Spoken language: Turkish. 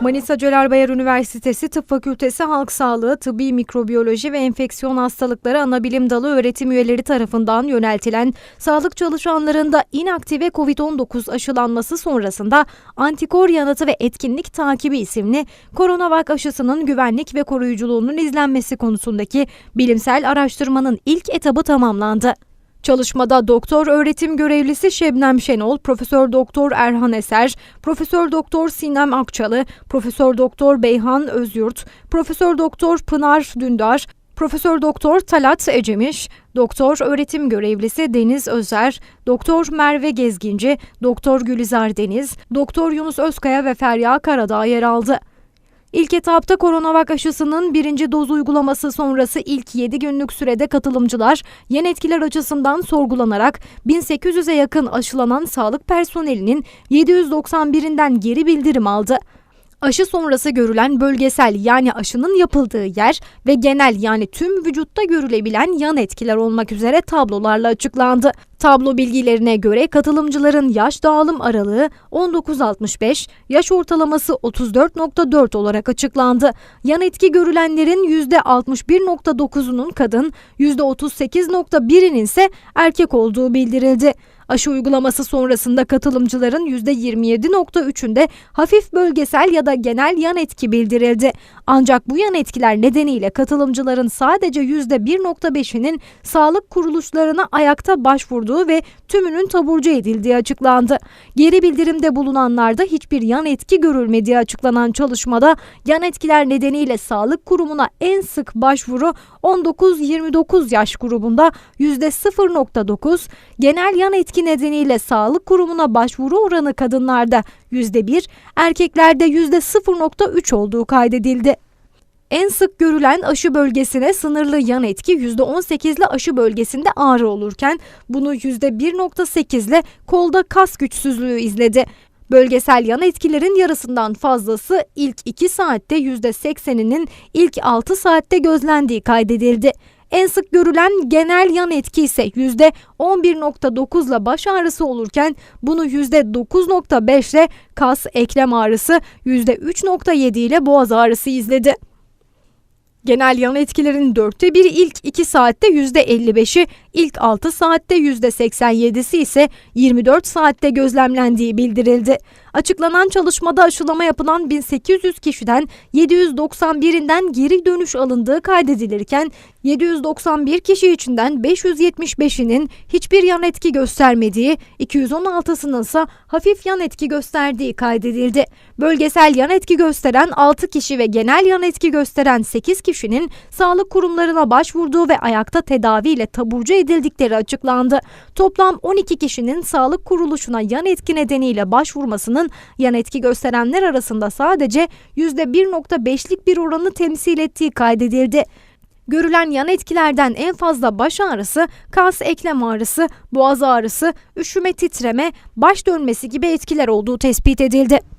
Manisa Celal Bayar Üniversitesi Tıp Fakültesi Halk Sağlığı, Tıbbi Mikrobiyoloji ve Enfeksiyon Hastalıkları Anabilim Dalı öğretim üyeleri tarafından yöneltilen sağlık çalışanlarında inaktive COVID-19 aşılanması sonrasında antikor yanıtı ve etkinlik takibi isimli koronavak aşısının güvenlik ve koruyuculuğunun izlenmesi konusundaki bilimsel araştırmanın ilk etabı tamamlandı. Çalışmada doktor öğretim görevlisi Şebnem Şenol, Profesör Doktor Erhan Eser, Profesör Doktor Sinem Akçalı, Profesör Doktor Beyhan Özyurt, Profesör Doktor Pınar Dündar, Profesör Doktor Talat Ecemiş, Doktor öğretim görevlisi Deniz Özer, Doktor Merve Gezginci, Doktor Gülizar Deniz, Doktor Yunus Özkaya ve Ferya Karadağ yer aldı. İlk etapta koronavak aşısının birinci doz uygulaması sonrası ilk 7 günlük sürede katılımcılar yan etkiler açısından sorgulanarak 1800'e yakın aşılanan sağlık personelinin 791'inden geri bildirim aldı. Aşı sonrası görülen bölgesel yani aşının yapıldığı yer ve genel yani tüm vücutta görülebilen yan etkiler olmak üzere tablolarla açıklandı. Tablo bilgilerine göre katılımcıların yaş dağılım aralığı 19-65, yaş ortalaması 34.4 olarak açıklandı. Yan etki görülenlerin %61.9'unun kadın, %38.1'inin ise erkek olduğu bildirildi. Aşı uygulaması sonrasında katılımcıların %27.3'ünde hafif bölgesel ya da genel yan etki bildirildi. Ancak bu yan etkiler nedeniyle katılımcıların sadece %1.5'inin sağlık kuruluşlarına ayakta başvurduğu ve tümünün taburcu edildiği açıklandı. Geri bildirimde bulunanlarda hiçbir yan etki görülmediği açıklanan çalışmada yan etkiler nedeniyle sağlık kurumuna en sık başvuru 19-29 yaş grubunda %0.9, genel yan etki nedeniyle sağlık kurumuna başvuru oranı kadınlarda %1, erkeklerde %0.3 olduğu kaydedildi. En sık görülen aşı bölgesine sınırlı yan etki %18'le aşı bölgesinde ağrı olurken bunu %1.8'le kolda kas güçsüzlüğü izledi. Bölgesel yan etkilerin yarısından fazlası ilk 2 saatte %80'inin ilk 6 saatte gözlendiği kaydedildi. En sık görülen genel yan etki ise %11.9 ile baş ağrısı olurken bunu %9.5 ile kas eklem ağrısı, %3.7 ile boğaz ağrısı izledi. Genel yan etkilerin dörtte biri ilk 2 saatte %55'i, ilk 6 saatte %87'si ise 24 saatte gözlemlendiği bildirildi. Açıklanan çalışmada aşılama yapılan 1800 kişiden 791'inden geri dönüş alındığı kaydedilirken 791 kişi içinden 575'inin hiçbir yan etki göstermediği, 216'sının ise hafif yan etki gösterdiği kaydedildi. Bölgesel yan etki gösteren 6 kişi ve genel yan etki gösteren 8 kişinin sağlık kurumlarına başvurduğu ve ayakta tedaviyle taburcu edildikleri açıklandı. Toplam 12 kişinin sağlık kuruluşuna yan etki nedeniyle başvurmasının yan etki gösterenler arasında sadece %1.5'lik bir oranı temsil ettiği kaydedildi. Görülen yan etkilerden en fazla baş ağrısı, kas eklem ağrısı, boğaz ağrısı, üşüme titreme, baş dönmesi gibi etkiler olduğu tespit edildi.